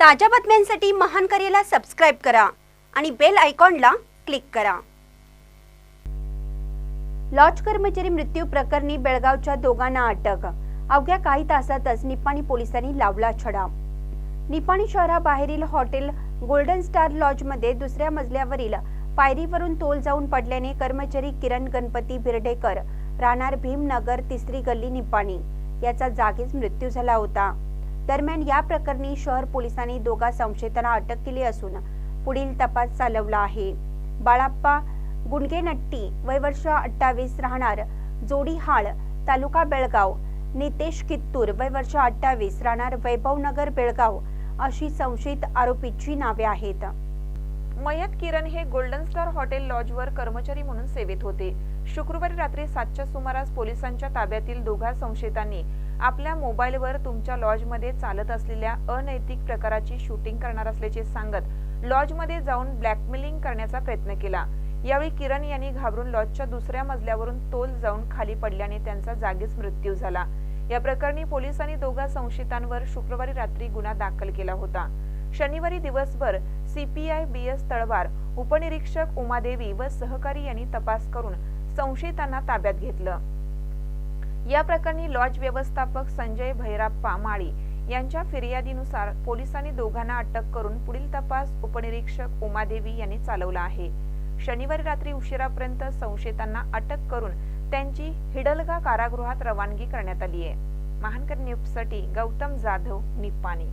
ताज्या बातम्यांसाठी महान करेला सबस्क्राईब करा आणि बेल आयकॉनला क्लिक करा. लॉज कर्मचारी मृत्यू प्रकरणी बेळगावच्या दोघांना अटक. अवघ्या काही तासातच निपाणी पोलिसांनी लावला छडा. निपाणी शहराबाहेरील हॉटेल गोल्डन स्टार लॉजमध्ये दुसऱ्या मजल्यावरील पायरीवरून तोल जाऊन पडल्याने कर्मचारी किरण गणपती बिर्डेकर राहणार भीमनगर तिसरी गल्ली निपाणी. याचा जागीच मृत्यू झाला होता. दरम्यान या प्रकरणी शहर पोलिसांनी दोघा संशयितांना अटक केली असून पुढील तपास चालवला आहे. बाळाप्पा गुंडगेनट्टी वय वर्ष अठ्ठावीस राहणार. जोडीहाळ तालुका बेळगाव. नितेश कित्तूर वय वर्ष अठ्ठावीस राहणार. वैभवनगर बेळगाव अशी संशयित आरोपीची नावे आहेत. मयत किरण हे गोल्डन स्टार हॉटेल लॉजवर कर्मचारी म्हणून सेवेत होते. शुक्रवारी रात्री सातच्या सुमारास पोलिसांच्या ताब्यातील दोघा संशयितांनी आपल्या मोबाईलवर तुमच्या लॉजमध्ये चालत असलेल्या अनैतिक प्रकाराची शूटिंग करणार असल्याचे सांगत लॉजमध्ये जाऊन ब्लॅकमेलिंग करण्याचा प्रयत्न केला. यावेळी किरण यांनी घाबरून लॉजच्या दुसऱ्या मजल्यावरून तोल जाऊन खाली पडल्याने त्यांचा जागीच मृत्यू झाला. या प्रकरणी पोलिसांनी दोघा संशयितांवर शुक्रवारी रात्री गुन्हा दाखल केला होता. शनिवारी दिवसभर सीपीआय बी एस तळवार उपनिरीक्षक उमादेवी व सहकारी यांनी तपास करून संशयितांना ताब्यात घेतलं. या प्रकरणी लॉज व्यवस्थापक संजय भैराप्पा माळी यांच्या फिर्यादीनुसार पोलिसांनी दोघांना अटक करून पुढील तपास उपनिरीक्षक उमादेवी यांनी चालवला आहे. शनिवारी रात्री उशिरापर्यंत संशयितांना अटक करून त्यांची हिडलगा कारागृहात रवानगी करण्यात आली आहे. महानकर न्यूजसाठी गौतम जाधव निपाणी